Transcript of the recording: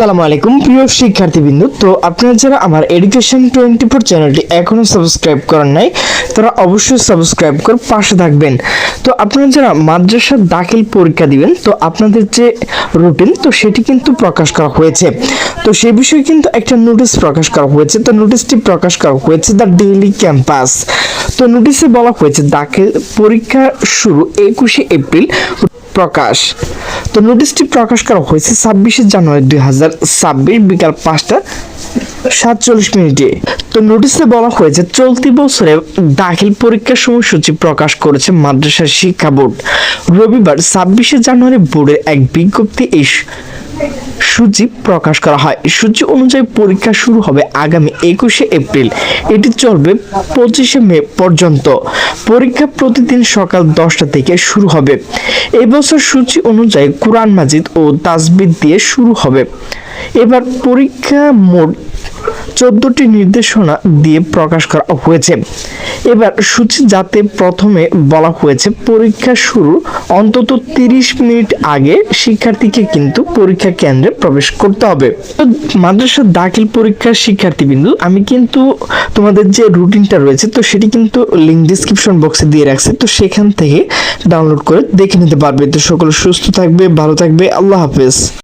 আসসালামু আলাইকুম, প্রিয় শিক্ষার্থীবৃন্দ। তো আপনারা যারা আমার এডুকেশন টোয়েন্টি ফোর চ্যানেলটি এখনও সাবস্ক্রাইব করেন নাই, তারা অবশ্যই সাবস্ক্রাইব করে পাশে থাকবেন। তো আপনারা যারা মাদ্রাসা দাখিল পরীক্ষা দিবেন, তো আপনাদের যে রুটিন তো সেটি কিন্তু প্রকাশ করা হয়েছে। তো সেই বিষয়ে কিন্তু একটা নোটিশ প্রকাশ করা হয়েছে। তো নোটিশটি প্রকাশ করা হয়েছে দ্য ডেইলি ক্যাম্পাস তো নোটিশে বলা হয়েছে, দাখিল পরীক্ষা শুরু একুশে এপ্রিল প্রকাশ। তো নোটিশটি প্রকাশ করা হয়েছে ছাব্বিশে জানুয়ারি দুই হাজার ছাব্বিশ বিকাল পাঁচটা সাতচল্লিশ মিনিটে। তো নোটিশে বলা হয়েছে, চলতি বছরে দাখিল পরীক্ষার সময়সূচি প্রকাশ করেছে মাদ্রাসা শিক্ষা বোর্ড। রবিবার ছাব্বিশে জানুয়ারি বোর্ডের এক বিজ্ঞপ্তি এই সূচি প্রকাশ করা হয়। সূচি অনুযায়ী পরীক্ষা শুরু হবে আগামী একুশে এপ্রিল। এটি চলবে পঁচিশে মে পর্যন্ত। পরীক্ষা প্রতিদিন সকাল দশটা থেকে শুরু হবে। এবছর সূচি অনুযায়ী কোরআন মাজিদ ও তাজবিদ দিয়ে শুরু হবে। এবার পরীক্ষা মোট চোদ্দটি নির্দেশনা দিয়ে প্রকাশ করা হয়েছে। এবার সূচি যাতে প্রথমে বলা হয়েছে, পরীক্ষা শুরু অন্তত তিরিশ মিনিট আগে শিক্ষার্থীকে কিন্তু পরীক্ষা কেন্দ্রে প্রবেশ করতে হবে। মাদ্রাসা দাখিল পরীক্ষার শিক্ষার্থী বিন্দু আমি কিন্তু তোমাদের যে রুটিনটা রয়েছে, তো সেটি কিন্তু লিঙ্ক ডিসক্রিপশন বক্সে দিয়ে রাখছি, তো সেখান থেকে ডাউনলোড করে দেখে নিতে পারবে। তো সকলে সুস্থ থাকবে, ভালো থাকবে, আল্লাহ হাফেজ।